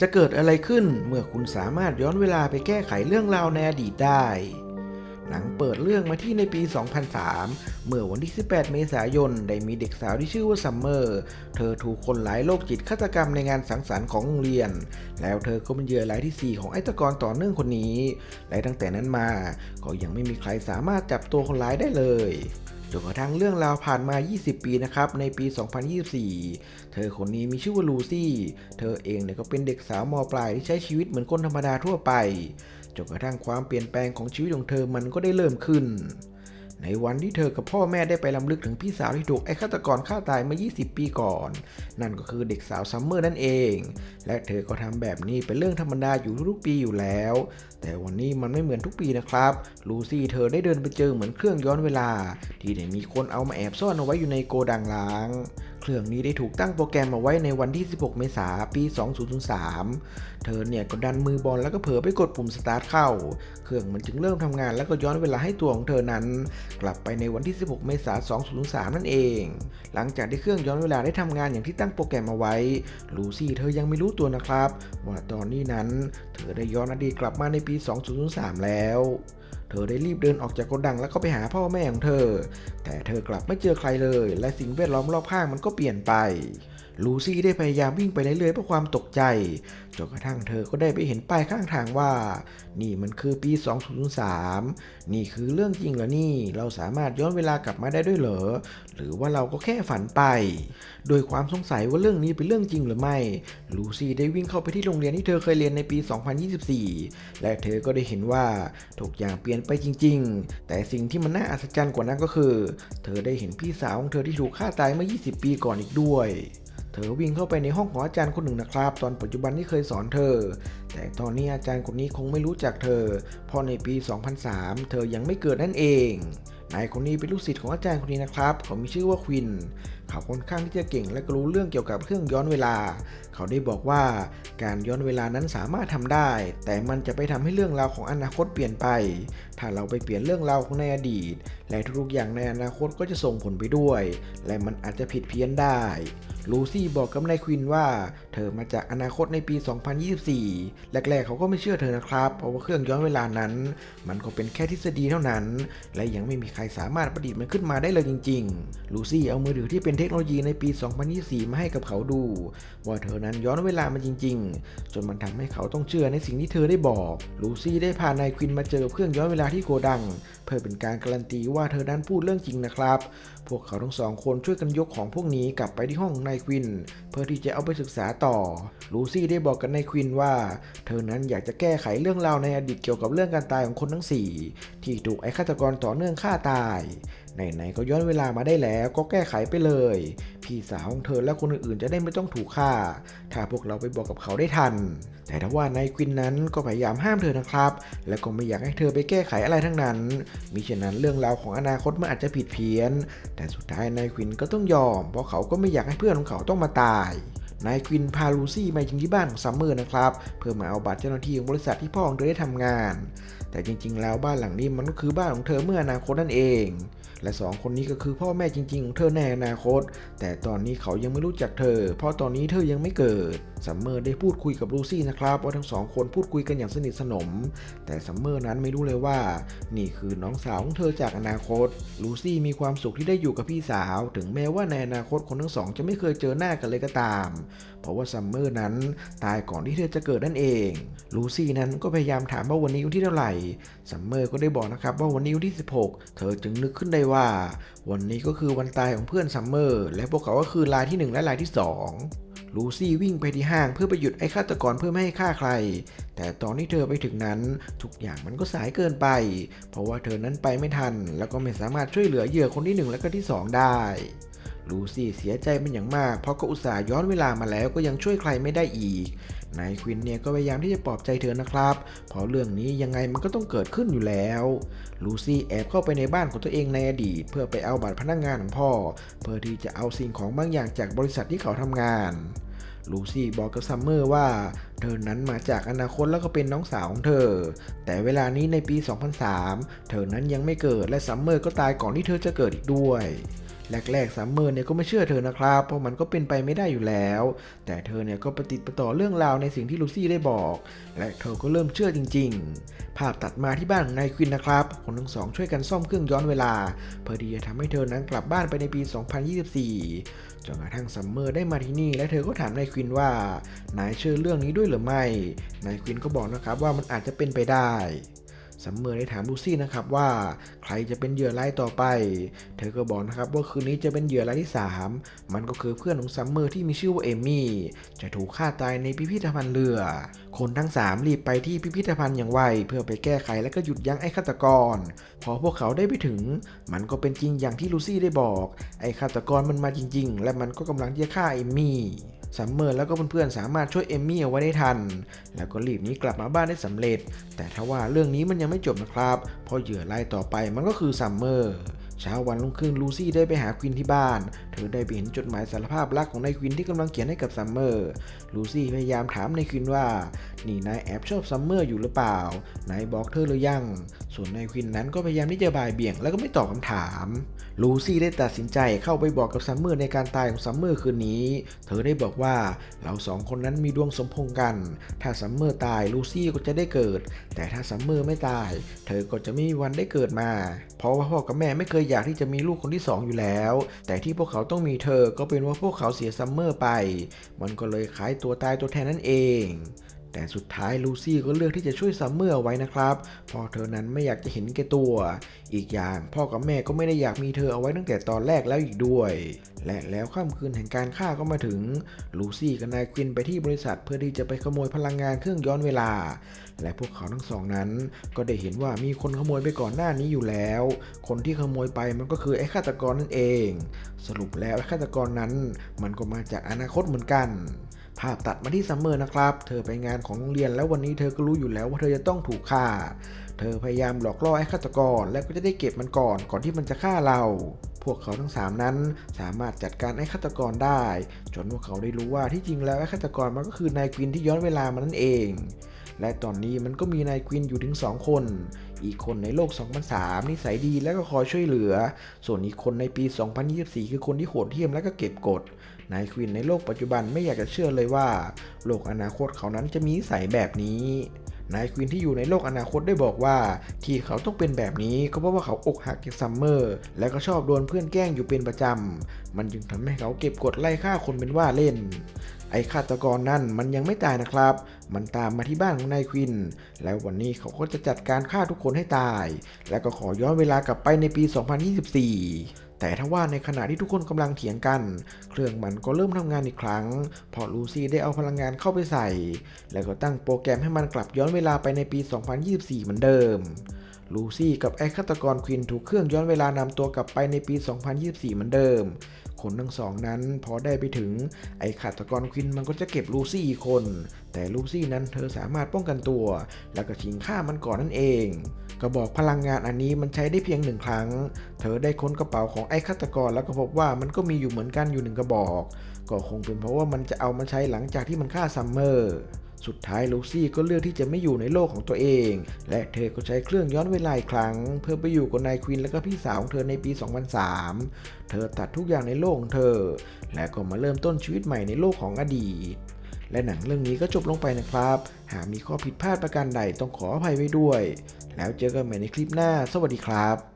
จะเกิดอะไรขึ้นเมื่อคุณสามารถย้อนเวลาไปแก้ไขเรื่องราวในอดีตได้หนังเปิดเรื่องมาที่ในปี 2003 เมื่อวันที่ 18 เมษายน ได้มีเด็กสาวที่ชื่อว่าซัมเมอร์ เธอถูกคนหลายโรคจิตฆาตกรรมในงานสังสรรค์ของโรงเรียน แล้วเธอก็เป็นเหยื่อรายทีสี่4 ของไอตกรต่อเนื่องคนนี้ และตั้งแต่นั้นมา ก็ยังไม่มีใครสามารถจับตัวคนร้ายได้เลย จนกระทั่งเรื่องราวผ่านมา 20 ปีนะครับ ในปี 2024 เธอคนนี้มีชื่อว่าลูซี่ เธอเองเนี่ยก็เป็นเด็กสาวมปลายที่ใช้ชีวิตเหมือนคนธรรมดาทั่วไป จนกระทั่งความเปลี่ยนแปลงของชีวิตของเธอมันก็ได้เริ่มขึ้น ในวันที่เธอกับพ่อแม่ได้ไปลำลึกถึงพี่สาวที่ถูกไอ้ฆาตกรฆ่าตายเมื่อ 20 ปีก่อน นั่นก็คือเด็กสาวซัมเมอร์นั่นเอง และเธอก็ทำแบบนี้เป็นเรื่องธรรมดาอยู่ทุกๆปีอยู่แล้ว แต่วันนี้มันไม่เหมือนทุกปีนะครับ ลูซี่เธอได้เดินไปเจอเหมือนเครื่องย้อนเวลา ที่ได้มีคนเอามาแอบซ่อนเอาไว้อยู่ในโกดังล้าง เครื่องนี้ได้ถูกตั้งโปรแกรมเอาไว้ในวันที่ 16 เมษายน ปี 2003 เธอเนี่ยก็ดันมือบอลแล้วก็เผลอไปกดปุ่มสตาร์ทเข้า เครื่องมันจึงเริ่มทำงานแล้วก็ย้อนเวลาให้ตัวของเธอนั้น กลับไปในวันที่ 16 เมษายน 2003 นั่นเอง หลังจากที่เครื่องย้อนเวลาได้ทำงานอย่างที่ตั้งโปรแกรมเอาไว้ ลูซี่เธอยังไม่รู้ตัวนะครับ ว่าตอนนี้นั้น เธอได้ย้อนอดีตกลับมาในปี 2003 แล้ว เธอได้รีบเดินออกจากโกดังแล้วก็ไปหาพ่อแม่ของเธอ แต่เธอกลับไม่เจอใครเลย และสิ่งแวดล้อมรอบข้างมันก็เปลี่ยนไปลูซี่ได้พยายามวิ่งไปเรื่อยๆเพราะความตกใจ จนกระทั่งเธอก็ได้ไปเห็นป้ายข้างทางว่า นี่มันคือปี 2003 นี่คือเรื่องจริงเหรอนี่ เราสามารถย้อนเวลากลับมาได้ด้วยเหรอ หรือว่าเราก็แค่ฝันไป โดยความสงสัยว่าเรื่องนี้เป็นเรื่องจริงหรือไม่ ลูซี่ได้วิ่งเข้าไปที่โรงเรียนที่เธอเคยเรียนในปี 2024 และเธอก็ได้เห็นว่าทุกอย่างเปลี่ยนไปจริง ๆ แต่สิ่งที่มันน่าอัศจรรย์กว่านั้นก็คือ เธอได้เห็นพี่สาวของเธอที่ถูกฆ่าตายเมื่อ 20 ปีก่อนอีกด้วย เธอวิ่งเข้าไปในห้องของอาจารย์คนหนึ่งนะครับ ตอนปัจจุบันที่เคยสอนเธอ แต่ตอนนี้อาจารย์คนนี้คงไม่รู้จักเธอ เพราะในปี 2003 เธอยังไม่เกิดนั่นเองนายคนนี้เป็นลูกศิษย์ของอาจารย์คนนี้นะครับเขามีชื่อว่าควิน เขาค่อนข้างที่จะเก่งและก็รู้เรื่องเกี่ยวกับเครื่องย้อนเวลา เขาได้บอกว่าการย้อนเวลานั้นสามารถทำได้ แต่มันจะไปทำให้เรื่องราวของอนาคตเปลี่ยนไป ถ้าเราไปเปลี่ยนเรื่องราวของในอดีต และทุกอย่างในอนาคตก็จะส่งผลไปด้วย และมันอาจจะผิดเพี้ยนได้ ลูซี่บอกกับนายควินว่า เธอมาจากอนาคตในปี 2024 แรกๆ เขาก็ไม่เชื่อเธอนะครับ เพราะว่าเครื่องย้อนเวลานั้น มันก็เป็นแค่ทฤษฎีเท่านั้น และยังไม่มีใครสามารถประดิษฐ์มันขึ้นมาได้เลยจริง ๆ ลูซี่เอามือถือที่เป็นเทคโนโลยีในปี 2024 มาให้กับเขาดู ว่าเธอนั้นย้อนเวลามาจริง ๆ จนมันทำให้เขาต้องเชื่อในสิ่งที่เธอได้บอก ลูซี่ได้พานายควินมาเจอเครื่องย้อนเวลาที่โกดัง เพื่อเป็นการการันตีว่าเธอนั้นพูดเรื่องจริงนะครับ พวกเขาทั้งสองคนช่วยกันยกของพวกนี้กลับไปที่ห้องของนายควิน เพื่อที่จะเอาไปศึกษาต่อ ลูซี่ได้บอกกับนายควินว่า เธอนั้นอยากจะแก้ไขเรื่องราวในอดีตเกี่ยวกับเรื่องการตายของคนทั้งสี่ที่ถูกไอ้ฆาตกรต่อเนื่องฆ่าตายไหนๆก็ย้อนเวลามาได้แล้วก็แก้ไขไปเลยพี่สาวของเธอและคนอื่นๆจะได้ไม่ต้องถูกฆ่า ถ้าพวกเราไปบอกกับเขาได้ทัน แต่ถ้าว่านายควินนั้นก็พยายามห้ามเธอนะครับ และก็ไม่อยากให้เธอไปแก้ไขอะไรทั้งนั้น มิฉะนั้นเรื่องราวของอนาคตมันอาจจะผิดเพี้ยน แต่สุดท้ายนายควินก็ต้องยอม เพราะเขาก็ไม่อยากให้เพื่อนของเขาต้องมาตายนายควินพาลูซี่มาถึงที่บ้านของซัมเมอร์นะครับ เพื่อมาเอาบัตรเจ้าหน้าที่ของบริษัทที่พ่อของเธอได้ทำงาน แต่จริงๆ แล้วบ้านหลังนี้มันก็คือบ้านของเธอเมื่ออนาคตนั่นเอง และสองคนนี้ก็คือพ่อแม่จริงๆของเธอในอนาคต แต่ตอนนี้เขายังไม่รู้จักเธอ เพราะตอนนี้เธอยังไม่เกิด ซัมเมอร์ได้พูดคุยกับลูซี่นะครับว่าทั้งสองคนพูดคุยกันอย่างสนิทสนม แต่ซัมเมอร์นั้นไม่รู้เลยว่า นี่คือน้องสาวของเธอจากอนาคต ลูซี่มีความสุขที่ได้อยู่กับพี่สาว ถึงแม้ว่าในอนาคตคนทั้งสองจะไม่เคยเจอหน้ากันเลยก็ตาม เพราะว่าซัมเมอร์นั้นตายก่อนที่เธอจะเกิดนั่นเอง ลูซี่นั้นก็พยายามถามว่าวันนี้วันที่เท่าไหร่ ซัมเมอร์ก็ได้บอกนะครับว่าวันนี้วันที่ 16 เธอจึงนึกขึ้นได้ว่า วันนี้ก็คือวันตายของเพื่อนซัมเมอร์และพวกเขาก็คือรายที่ 1 และรายที่ 2 ลูซี่วิ่งไปที่ห้างเพื่อไปหยุดไอ้ฆาตกรเพื่อไม่ให้ฆ่าใคร แต่ตอนที่เธอไปถึงนั้น ทุกอย่างมันก็สายเกินไป เพราะว่าเธอนั้นไปไม่ทัน แล้วก็ไม่สามารถช่วยเหลือเหยื่อคนที่ 1 และก็ที่ 2 ได้ลูซี่เสียใจเป็นอย่างมากเพราะก็อุตส่าห์ย้อนเวลามาแล้วก็ยังช่วยใครไม่ได้อีก นายควินเนี่ยก็พยายามที่จะปลอบใจเธอนะครับ เพราะเรื่องนี้ยังไงมันก็ต้องเกิดขึ้นอยู่แล้ว ลูซี่แอบเข้าไปในบ้านของตัวเองในอดีต เพื่อไปเอาบัตรพนักงานของพ่อ เพื่อที่จะเอาสิ่งของบางอย่างจากบริษัทที่เขาทำงานลูซี่บอกกับซัมเมอร์ว่า เธอนั้นมาจากอนาคตแล้วก็เป็นน้องสาวของเธอ แต่เวลานี้ในปี 2003 เธอนั้นยังไม่เกิดและซัมเมอร์ก็ตายก่อนที่เธอจะเกิดอีกด้วย แรกๆซัมเมอร์เนี่ยก็ไม่เชื่อเธอนะครับ เพราะมันก็เป็นไปไม่ได้อยู่แล้ว แต่เธอเนี่ยก็ประติดต่อเรื่องราวในสิ่งที่ลูซี่ได้บอก และเธอก็เริ่มเชื่อจริง ๆ ภาพตัดมาที่บ้านของนายควินนะครับคนทั้งสองช่วยกันซ่อมเครื่องย้อนเวลา เพื่อที่จะทำให้เธอนั้นกลับบ้านไปในปี 2024 จนกระทั่งซัมเมอร์ได้มาที่นี่ และเธอก็ถามนายควินว่านายเชื่อเรื่องนี้ด้วยหรือไม่ นายควินก็บอกนะครับว่ามันอาจจะเป็นไปได้ ซัมเมอร์ได้ถามลูซี่นะครับว่าใครจะเป็นเหยื่อรายต่อไป เธอก็บอกนะครับว่าคืนนี้จะเป็นเหยื่อรายที่ 3 มันก็คือเพื่อนของซัมเมอร์ที่มีชื่อว่าเอมี่จะถูกฆ่าตายในพิพิธภัณฑ์เรือ คนทั้ง 3 รีบไปที่พิพิธภัณฑ์อย่างไว เพื่อไปแก้ไขและก็หยุดยั้งไอ้ฆาตกร พอพวกเขาได้ไปถึง มันก็เป็นจริงอย่างที่ลูซี่ได้บอก ไอ้ฆาตกรมันมาจริง ๆ และมันก็กำลังจะฆ่าเอมี่ ซัมเมอร์แล้วก็เพื่อนๆสามารถช่วยเอมมี่เอาไว้ได้ทัน แล้วก็รีบนี้กลับมาบ้านได้สำเร็จ แต่ทว่าเรื่องนี้มันยังไม่จบนะครับ เพราะเหยื่อรายต่อไปมันก็คือซัมเมอร์ เช้าวันรุ่งขึ้นลูซี่ได้ไปหาควินที่บ้าน เธอได้ไปเห็นจดหมายสารภาพรักของนายควินที่กำลังเขียนให้กับซัมเมอร์ ลูซี่พยายามถามนายควินว่า นี่นายแอบชอบซัมเมอร์อยู่หรือเปล่า นายบอกเธอหรือยัง ส่วนนายควินนั้นก็พยายามที่จะบ่ายเบี่ยง แล้วก็ไม่ตอบคำถาม ลูซี่ได้ตัดสินใจเข้าไปบอกกับซัมเมอร์ในการตายของซัมเมอร์คืนนี้ เธอได้บอกว่าเราสองคนนั้นมีดวงสมพงกัน ถ้าซัมเมอร์ตายลูซี่ก็จะได้เกิด แต่ถ้าซัมเมอร์ไม่ตาย เธอก็จะไม่มีวันได้เกิดมา เพราะว่าพ่อกับแม่ไม่เคยอยากที่จะมีลูกคนที่สองอยู่แล้ว แต่ที่พวกเขาต้องมีเธอก็เป็นว่าพวกเขาเสียซัมเมอร์ไป มันก็เลยขายตัวตายตัวแทนนั่นเอง แต่สุดท้ายลูซี่ก็เลือกที่จะช่วยซัมเมอร์ไว้นะครับเพราะเธอนั้นไม่อยากจะเห็นแก่ตัว อีกอย่างพ่อกับแม่ก็ไม่ได้อยากมีเธอเอาไว้ตั้งแต่ตอนแรกแล้วอีกด้วย และแล้วค่ำคืนแห่งการฆ่าก็มาถึงลูซี่กับนายควินไปที่บริษัทเพื่อที่จะไปขโมยพลังงานเครื่องย้อนเวลา และพวกเขาทั้งสองนั้น ก็ได้เห็นว่ามีคนขโมยไปก่อนหน้านี้อยู่แล้ว คนที่ขโมยไปมันก็คือไอ้ฆาตกรนั่นเอง สรุปแล้วไอ้ฆาตกรนั้น มันก็มาจากอนาคตเหมือนกัน ภาพตัดมาที่ซัมเมอร์นะครับ เธอไปงานของโรงเรียนแล้ววันนี้เธอก็รู้อยู่แล้วว่าเธอจะต้องถูกฆ่า เธอพยายามหลอกล่อไอ้ฆาตกรแล้วก็จะได้เก็บมันก่อนก่อนที่มันจะฆ่าเรา พวกเขาทั้ง 3 นั้นสามารถจัดการไอ้ฆาตกรได้ จนพวกเขาได้รู้ว่าที่จริงแล้วไอ้ฆาตกรมันก็คือนายควินที่ย้อนเวลามานั่นเอง และตอนนี้มันก็มีนายควินอยู่ถึง 2 คน อีกคนในโลก 2003 นิสัยดีและก็คอยช่วยเหลือ ส่วนอีกคนในปี 2024 คือคนที่โหดเหี้ยมและก็เก็บกด นายควินในโลกปัจจุบันไม่อยากจะเชื่อเลยว่า โลกอนาคตเขานั้นจะมีนิสัยแบบนี้ นายควินที่อยู่ในโลกอนาคตได้บอกว่า ที่เขาต้องเป็นแบบนี้ก็เพราะว่าเขาอกหักจากซัมเมอร์ และก็ชอบโดนเพื่อนแกล้งอยู่เป็นประจำ มันจึงทำให้เขาเก็บกดไล่ฆ่าคนเป็นว่าเล่น ไอ้ฆาตกรนั่นมันยังไม่ตายนะครับ มันตามมาที่บ้านของนายควิน แล้ววันนี้เขาก็จะจัดการฆ่าทุกคนให้ตาย และก็ขอย้อนเวลากลับไปในปี 2024แต่ถ้าว่าในขณะที่ทุกคนกำลังเถียงกัน เครื่องมันก็เริ่มทำงานอีกครั้ง พอลูซี่ได้เอาพลังงานเข้าไปใส่ แล้วก็ตั้งโปรแกรมให้มันกลับย้อนเวลาไปในปี 2024 เหมือนเดิม ลูซี่กับไอ้ฆาตกรควินถูกเครื่องย้อนเวลานำตัวกลับไปในปี 2024 เหมือนเดิม คนทั้งสองนั้นพอได้ไปถึงไอ้ฆาตกรควินมันก็จะเก็บลูซี่คน แต่ลูซี่นั้นเธอสามารถป้องกันตัว แล้วก็ชิงฆ่ามันก่อนนั่นเองกระบอกพลังงานอันนี้มันใช้ได้เพียงหนึ่งครั้ง เธอได้ค้นกระเป๋าของไอ้ฆาตกรแล้วก็พบว่ามันก็มีอยู่เหมือนกันอยู่หนึ่งกระบอก ก็คงเป็นเพราะว่ามันจะเอามาใช้หลังจากที่มันฆ่าซัมเมอร์ สุดท้ายลูซี่ก็เลือกที่จะไม่อยู่ในโลกของตัวเอง และเธอก็ใช้เครื่องย้อนเวลาอีกครั้ง เพื่อไปอยู่กับนายควินและก็พี่สาวของเธอในปี 2003 เธอตัดทุกอย่างในโลกของเธอ และก็มาเริ่มต้นชีวิตใหม่ในโลกของอดีตและหนังเรื่องนี้ก็จบลงไปนะครับ หากมีข้อผิดพลาดประการใดต้องขออภัยไว้ด้วย แล้วเจอกันใหม่ในคลิปหน้า สวัสดีครับ